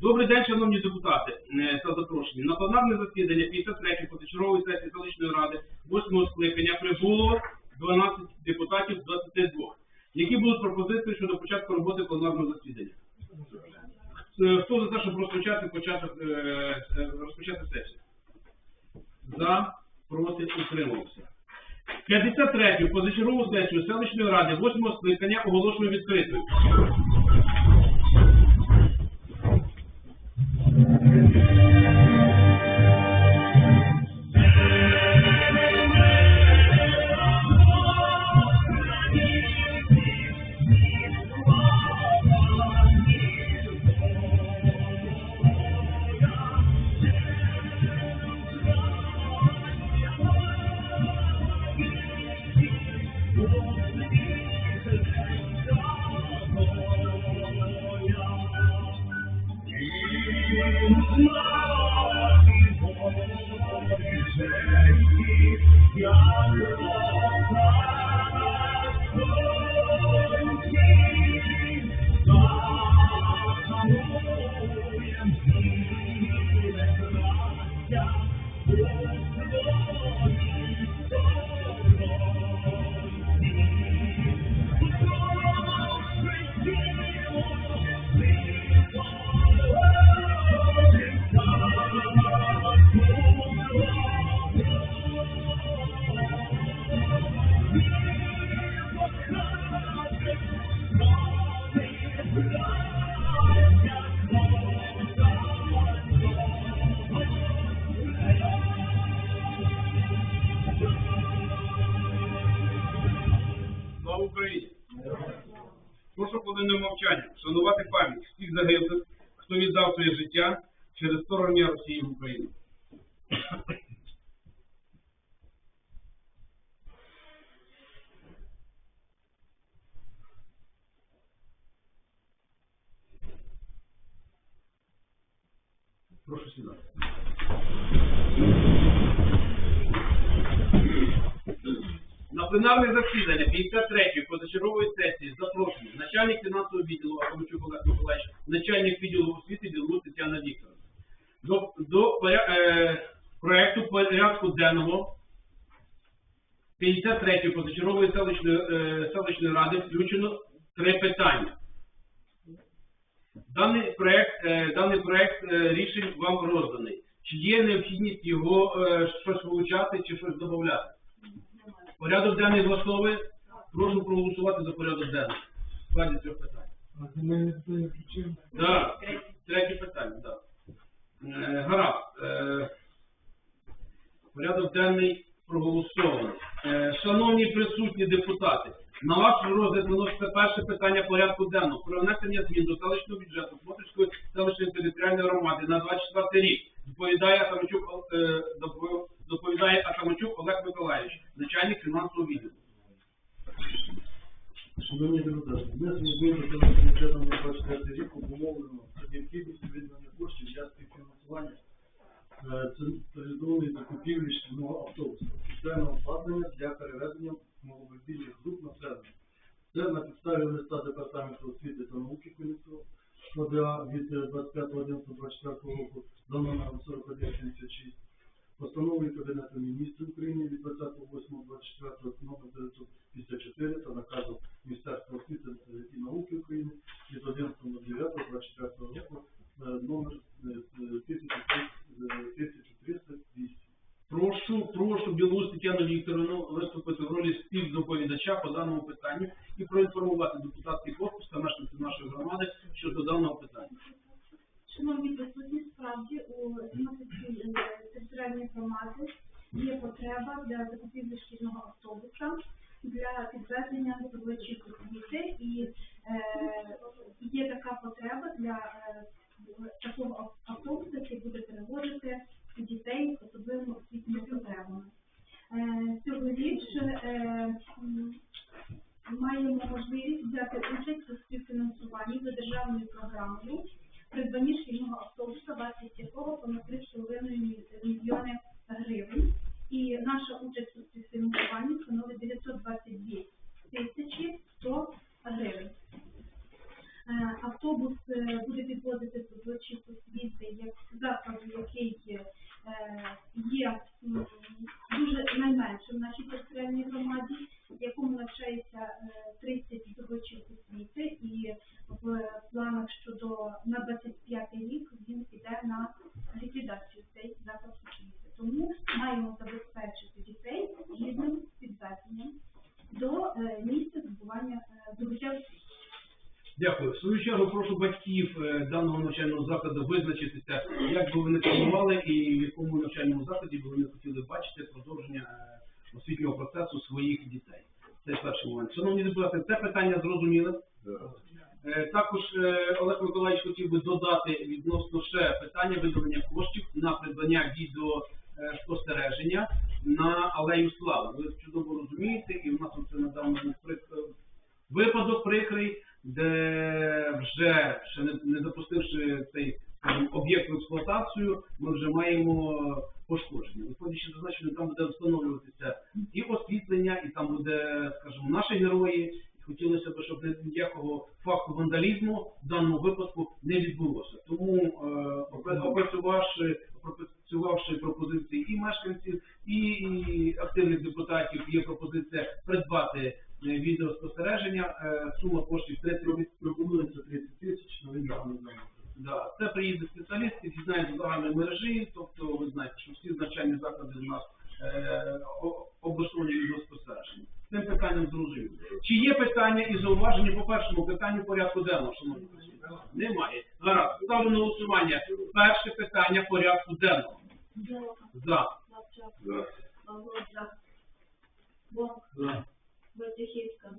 Добрий день, шановні депутати е, та запрошені. На пленарне засідання 53-ї позачергової сесії селищної ради 8 скликання прибуло 12 депутатів 22. Які будуть пропозиції щодо початку роботи пленарного засідання? Е, Хто за те, щоб розпочати початок е, розпочати сесію? За, проти, утримався. 53-ю позачергову сесію селищної ради 8 скликання оголошую відкритою. Своє життя через вторгнення Росії в Україну. Прошу сідати. На пленарне засідання 53-ї позачергової сесії запрошені начальник фінансового відділу Ахомчук Олег Миколаївич, начальник відділу освіти Білорус Тетяна Вікторовна. До, до е, проекту порядку денного 53-ї позачергової селищної, е, селищної ради включено три питання. Даний проект, е, даний проект е, рішень вам розданий. Чи є необхідність його е, щось вилучати чи щось додати? Порядок денний влаштовує. Прошу проголосувати за порядок денний. Складі цього питання. А земельне питання включимо? Так, третє питання, так. Е, гаразд. Е, порядок денний проголосований. Е, шановні присутні депутати, на ваш розгляд виноситься перше питання порядку денного про внесення змін до селищного бюджету Смотрицької селищної територіальної громади на 24 рік. Доповідає Атамачук, доповідає Атамачук Олег Миколаївич, начальник фінансового відділу. Шановні депутати, внесення змін до Державного бюджету на 24 рік обумовлено необхідністю виділення коштів для співфінансування е, централізованої закупівлі шкільного автобуса, спеціального обладнання для перевезення маломобільних груп населення. Це на підставі листа Департаменту освіти та науки Хмельницького ОДА від 25.11.24 року за номером 4176, постановою Кабінету міністрів України від 28.24 номер 954 та наказом Міністерства освіти і науки України від 11.09.24 року е, номер е, 1308. Прошу, прошу Білорус Тетяну Вікторовну виступити в ролі співдоповідача по даному питанню і проінформувати депутатський корпус та мешканців нашої громади щодо даного питання. Шановні присутні, справді у територіальній громаді є потреба для закупівлі шкільного автобуса для підвезення здобувачів освіти і е, є така потреба для е, такого автобуса, який буде перевозити дітей з особливими освітніми потребами. Е, Цьогоріч е, маємо можливість взяти участь у співфінансуванні за державною програмою придбання шкільного автобуса, вартість якого понад 3,5 мільйони гривень. І наша участь у співфінансуванні становить 922 тисячі 100 гривень. Е, Автобус е, буде підвозити проводити здобувачів освіти як закладу, який е, є м, дуже найменшим в нашій територіальній громаді, в якому навчається е, 30 здобувачів освіти, і в планах щодо на 25 рік він піде на ліквідацію цей заклад освіти. Тому маємо забезпечити дітей гідним підведенням до е, місця здобування е, здобуття освіти. Дякую. В свою чергу прошу батьків е, даного навчального закладу визначитися, як би вони планували і в якому навчальному закладі би вони хотіли бачити продовження освітнього процесу своїх дітей. Це перший момент. Шановні депутати, це питання зрозуміле. Е, Також е, Олег Миколаївич хотів би додати відносно ще питання виділення коштів на придбання відеоспостереження на алею слави. Ви чудово розумієте, і у нас це недавно випадок прикрий, де вже ще не, запустивши цей об'єкт в експлуатацію, ми вже маємо пошкодження. Виходячи до значення, там буде встановлюватися і освітлення, і там буде, скажімо, наші герої. Хотілося б, щоб ніякого факту вандалізму в даному випадку не відбулося. Тому е, опра- опрацювавши, пропозиції і мешканців, і, активних депутатів, є пропозиція придбати е, відеоспостереження. Е, сума коштів 30 Пропонується 30 тисяч на відділення. Да, це приїде спеціаліст, знає загальної мережі, тобто ви знаєте, що всі навчальні заклади у нас е, о- облаштовані відеоспостереження. З Цим питанням зрозуміло. Чи є питання і зауваження по першому питанню порядку денного, шановні присутні? Немає. Гаразд, ставлю на голосування. Перше питання порядку денного. За. За. Войцехівська,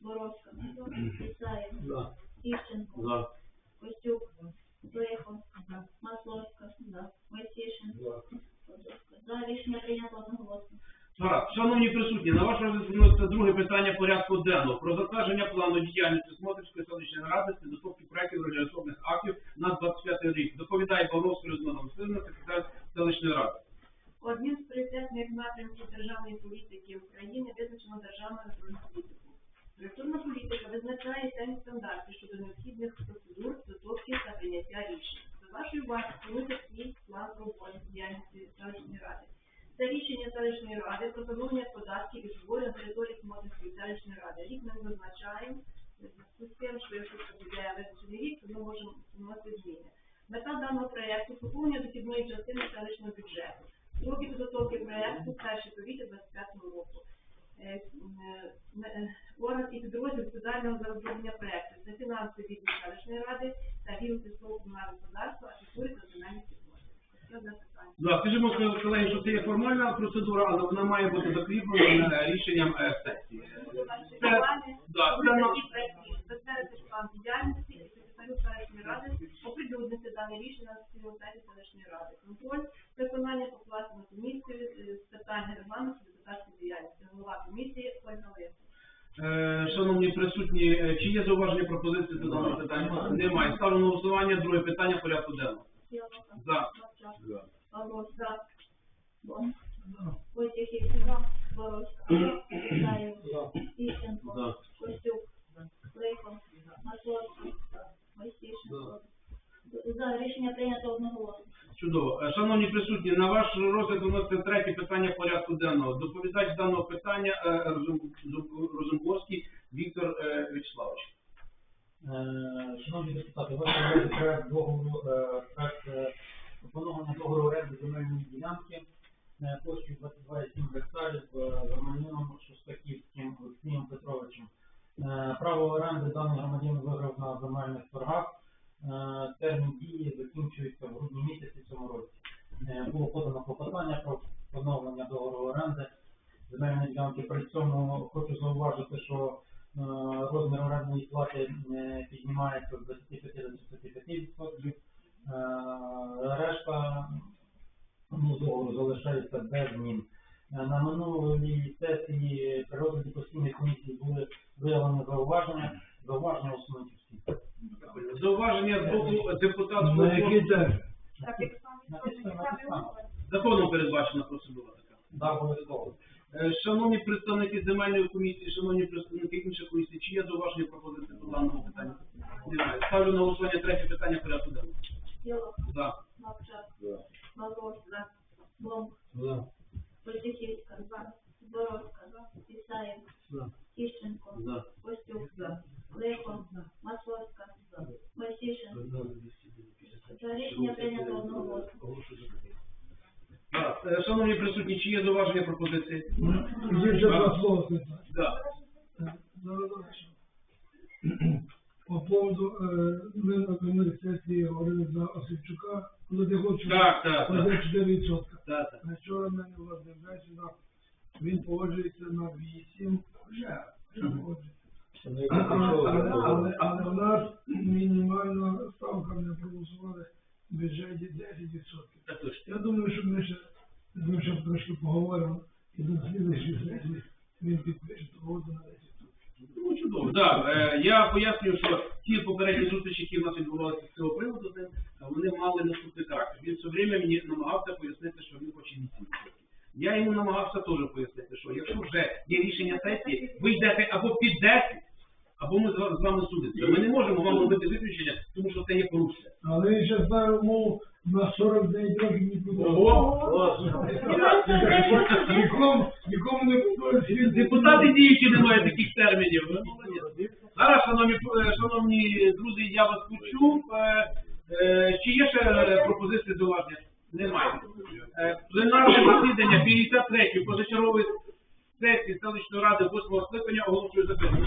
Боровська, Ісаєв, За. Іщенко, За. Костюк, Лехо, Масловська, За. За рішення прийнято одноголосно. Гаразд. Шановні присутні, на ваш розгляд вноситься друге питання порядку денного про затвердження плану діяльності Смотрівської селищної ради з підготовки проєктів реалізованих актів на 25 рік. Доповідає Боровська Людмила Васильівна, секретар селищної ради. Одним з пріоритетних напрямків державної політики України визначено державну електронну політику. Електронна політика визначає семь стандартів щодо необхідних процедур, підготовки та прийняття рішень. Вашої уваги пропонується свій план роботи діяльності селищної ради. Це рішення селищної ради про встановлення податків і зборів на території Смотрицької селищної ради. Рік ми визначаємо з тим, що якщо це буде визначений рік, то ми можемо вносити зміни. Мета даного проєкту – поповнення дохідної частини селищного бюджету. Строки підготовки проєкту перші повітря 25 року. Е, е, е, Орган і підрозділ спеціального розроблення проєкту. Це фінансовий відділ селищної ради та відділ комунального господарства, архітектури та земельних відносин. Да, скажімо, колеги, що це є формальна процедура, але вона має бути закріплена рішенням сесії. Це, да, це на- Затвердити план діяльності і секретарю селищної ради оприлюднити дане рішення на сайті селищної ради. Контроль виконання покласти на комісію е, з питань регламенту депутатської діяльності. Голова комісії Ольга Лисик. Е, Шановні присутні, е, чи є зауваження пропозиції до даного питання? Немає. Ставлю на голосування друге питання порядку денного. За. За. Ісаєв, Іщенко, Костюк. За рішення прийнято одноголосно. Чудово. Е, Шановні присутні, на ваш розгляд виноситься третє питання порядку денного. Доповідач даного питання е, Шановні депутати, ваш розгляд проект договору, е, проект е, пропонованого договору оренди земельної ділянки е, площею 22,7 гектарів е, громадянином Шостаківським Олексієм Петровичем. Е, Право оренди даний громадянин виграв на земельних торгах. Е, Термін дії закінчується в грудні місяці цьому році. Е, Було подано клопотання про поновлення договору оренди земельної ділянки. При цьому хочу зауважити, що е, розмір орендної плати піднімається з 25 до 35%. Е, Решта ну, договору залишається без змін. Е, На минулій сесії при розгляді постійної комісії були виявлені зауваження. Зауваження усунуті всі. Зауваження з боку депутатського На який корпусу. термін? Так як На підставі- на підставі. законом передбачена процедура така. Да, обов'язково. Е, Шановні представники земельної комісії, шановні представники інших комісій, чи є зауваження пропозиції по даному питанню? Немає. Ставлю на голосування третє питання порядку денного. Білок, За. Мовчак, За. Маловська, Бомк, За. Войцехівська, Зборовська, Ісаєв, За. Тищенко, За. Костюк, Лихо, Масловська, Мосішин. За рішення прийнято одноголосно. Так, е, Шановні присутні, чи є зауваження пропозиції? Є ще два слова. Да. По поводу, ми на минулій сесії говорили за Осипчука, коли не хочу Так, так, так. 4%. Так, так. Вчора в мене Володимир Вячина, він погоджується на 8, вже, вже погоджується. Але, але, але у нас мінімальна ставка не проголосували в бюджеті 10%. Я думаю, що ми ще, ми ще трошки поговоримо і до слідчої сесії він підпише угоду на 10%. Ну, чудово. Так, е, я пояснюю, що ті попередні зустрічі, які в нас відбувалися з цього приводу, е, вони мали наступний характер. Він все время мені намагався пояснити, що він хоче 8%. Я йому намагався теж пояснити, що якщо вже є рішення сесії, ви йдете або під 10, або ми з ва- з вами судимося. Ми не можемо вам робити виключення, тому що це є порушення. Але він ще мову на 49 років не подобається. Ого! Нікому, нікому не подобається. Депутати діючі не мають таких термінів. Ви молодець. Зараз, шановні, е, шановні друзі, я вас почув. Е, е, Чи є ще пропозиції зауваження? Немає. Е, Пленарне засідання 53-ї позачергової сесії селищної ради 8 скликання оголошую закритим.